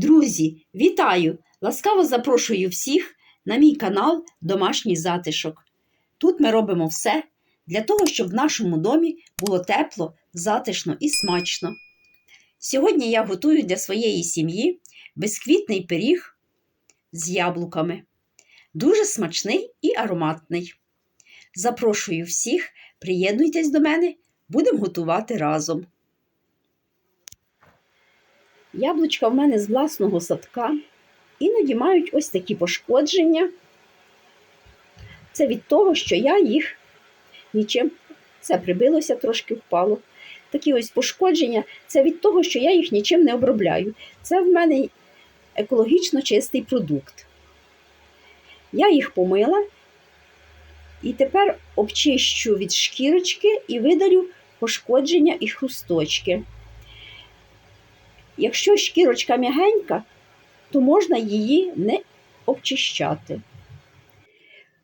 Друзі, вітаю! Ласкаво запрошую всіх на мій канал Домашній затишок. Тут ми робимо все для того, щоб в нашому домі було тепло, затишно і смачно. Сьогодні я готую для своєї сім'ї безквітний пиріг з яблуками. Дуже смачний і ароматний. Запрошую всіх, приєднуйтесь до мене, будемо готувати разом. Яблучка в мене з власного садка. Іноді мають ось такі пошкодження. Це від того, що я їх нічим це прибилося, трошки впало. Такі ось пошкодження це від того, що я їх нічим не обробляю. Це в мене екологічно чистий продукт. Я їх помила і тепер обчищу від шкірочки і видалю пошкодження і хрусточки. Якщо шкірочка м'ягенька, то можна її не обчищати.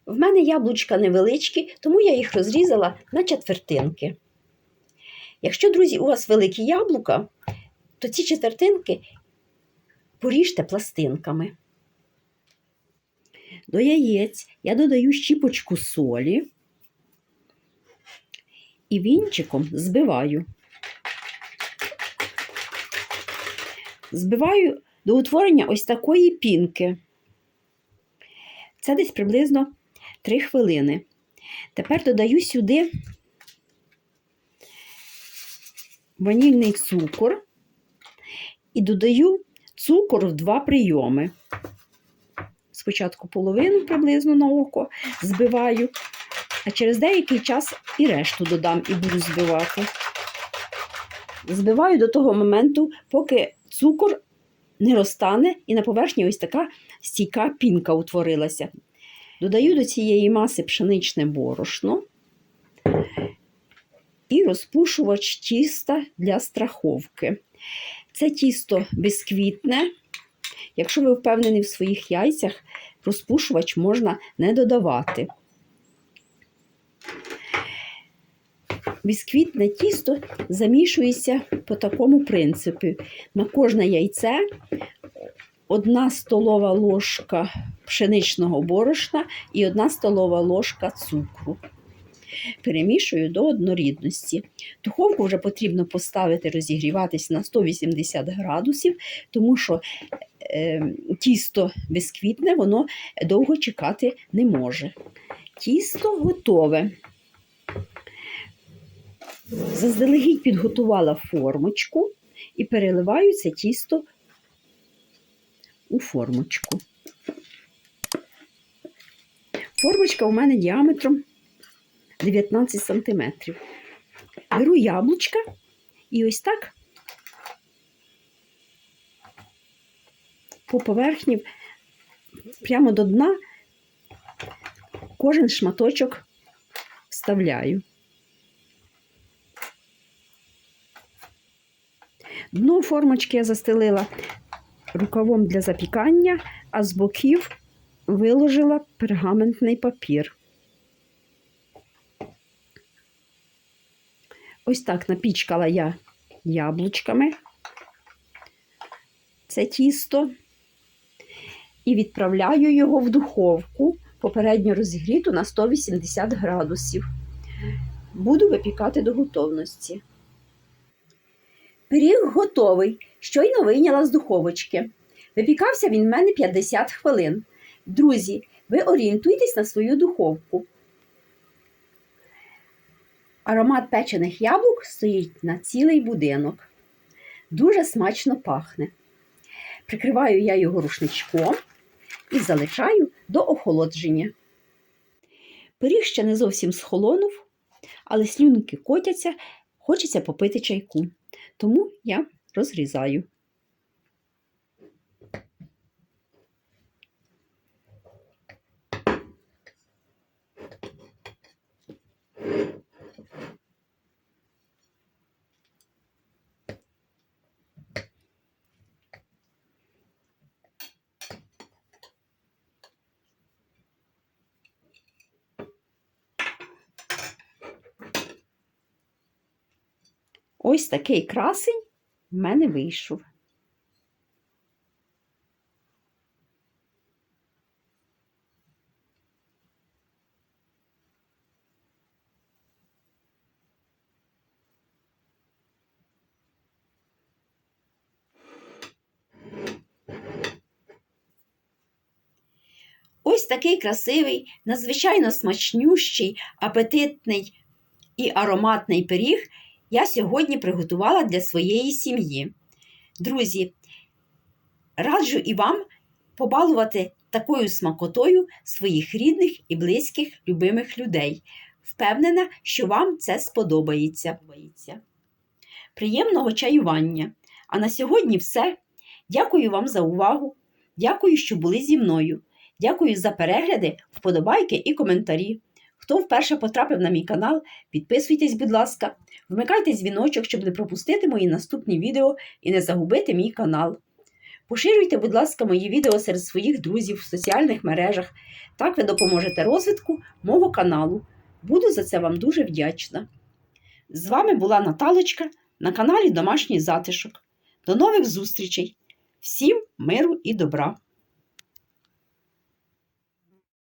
В мене яблучка невеличкі, тому я їх розрізала на четвертинки. Якщо, друзі, у вас великі яблука, то ці четвертинки поріжте пластинками. До яєць я додаю щіпочку солі і вінчиком збиваю. Збиваю до утворення ось такої пінки. Це десь приблизно 3 хвилини. Тепер додаю сюди ванільний цукор і додаю цукор в два прийоми. Спочатку половину приблизно на око збиваю, а через деякий час і решту додам і буду збивати. Збиваю до того моменту, поки цукор не розтане, і на поверхні ось така стійка пінка утворилася. Додаю до цієї маси пшеничне борошно і розпушувач тіста для страховки. Це тісто бісквітне. Якщо ви впевнені в своїх яйцях, розпушувач можна не додавати. Бісквітне тісто замішується по такому принципі. На кожне яйце одна столова ложка пшеничного борошна і одна столова ложка цукру. Перемішую до однорідності. Духовку вже потрібно поставити розігріватися на 180 градусів, тому що е, тісто бісквітне, воно довго чекати не може. Тісто готове. Заздалегідь підготувала формочку і переливаю це тісто у формочку. Формочка у мене діаметром 19 см. Беру яблучка і ось так по поверхні прямо до дна кожен шматочок вставляю. Дно формочки я застелила рукавом для запікання, а з боків виложила пергаментний папір. Ось так напічкала я яблучками це тісто і відправляю його в духовку, попередньо розігріту на 180 градусів. Буду випікати до готовності. Пиріг готовий, щойно вийняла з духовочки. Випікався він в мене 50 хвилин. Друзі, ви орієнтуйтесь на свою духовку. Аромат печених яблук стоїть на цілий будинок. Дуже смачно пахне. Прикриваю я його рушничком і залишаю до охолодження. Пиріг ще не зовсім схолонув, але слюнки котяться, хочеться попити чайку. Тому я розрізаю. Ось такий красень в мене вийшов. Ось такий красивий, надзвичайно смачнющий, апетитний і ароматний пиріг я сьогодні приготувала для своєї сім'ї. Друзі, раджу і вам побалувати такою смакотою своїх рідних і близьких любимих людей. Впевнена, що вам це сподобається. Приємного чаювання! А на сьогодні все. Дякую вам за увагу. Дякую, що були зі мною. Дякую за перегляди, вподобайки і коментарі. Хто вперше потрапив на мій канал, підписуйтесь, будь ласка, вмикайте дзвіночок, щоб не пропустити мої наступні відео і не загубити мій канал. Поширюйте, будь ласка, мої відео серед своїх друзів в соціальних мережах. Так ви допоможете розвитку мого каналу. Буду за це вам дуже вдячна. З вами була Наталочка на каналі Домашній затишок. До нових зустрічей! Всім миру і добра!